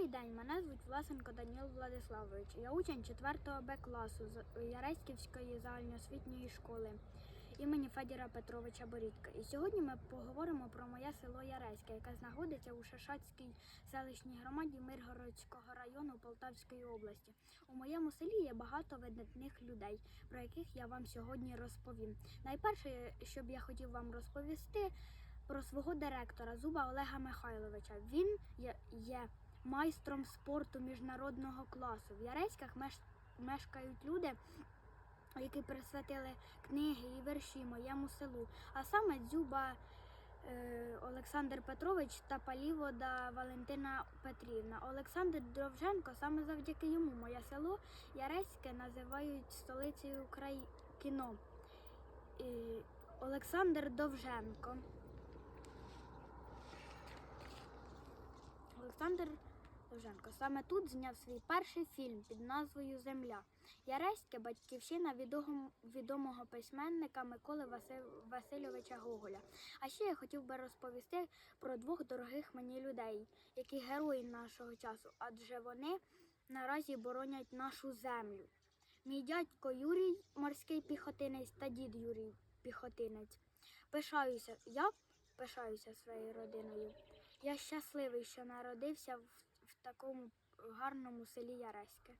Добрий день, мене звуть Власенко Даніл Владиславович. Я учень 4 Б класу з Яреськівської загальноосвітньої школи імені Федіра Петровича Борідка. І сьогодні ми поговоримо про моє село Яреське, яке знаходиться у Шашацькій селищній громаді Миргородського району Полтавської області. У моєму селі є багато видатних людей, про яких я вам сьогодні розповім. Найперше, що б я хотів вам розповісти, про свого директора Зуба Олега Михайловича. Він є, є майстром спорту міжнародного класу. В Яреськах меш, мешкають люди, які присвятили книги і вірші моєму селу. А саме Дзюба е, Олександр Петрович та Палівода Валентина Петрівна. Олександр Довженко, саме завдяки йому моє село Яреське називають столицею краї... кіно. І Олександр Довженко. Олександр Довженко саме тут зняв свій перший фільм під назвою Земля. Яреське батьківщина відомого, відомого письменника Миколи Василь, Васильовича Гоголя. А ще я хотів би розповісти про двох дорогих мені людей, які герої нашого часу, адже вони наразі боронять нашу землю. Мій дядько Юрій, морський піхотинець та дід Юрій піхотинець. Пишаюся, я пишаюся своєю родиною. Я щасливий, що народився в, такому гарному селі Яреське.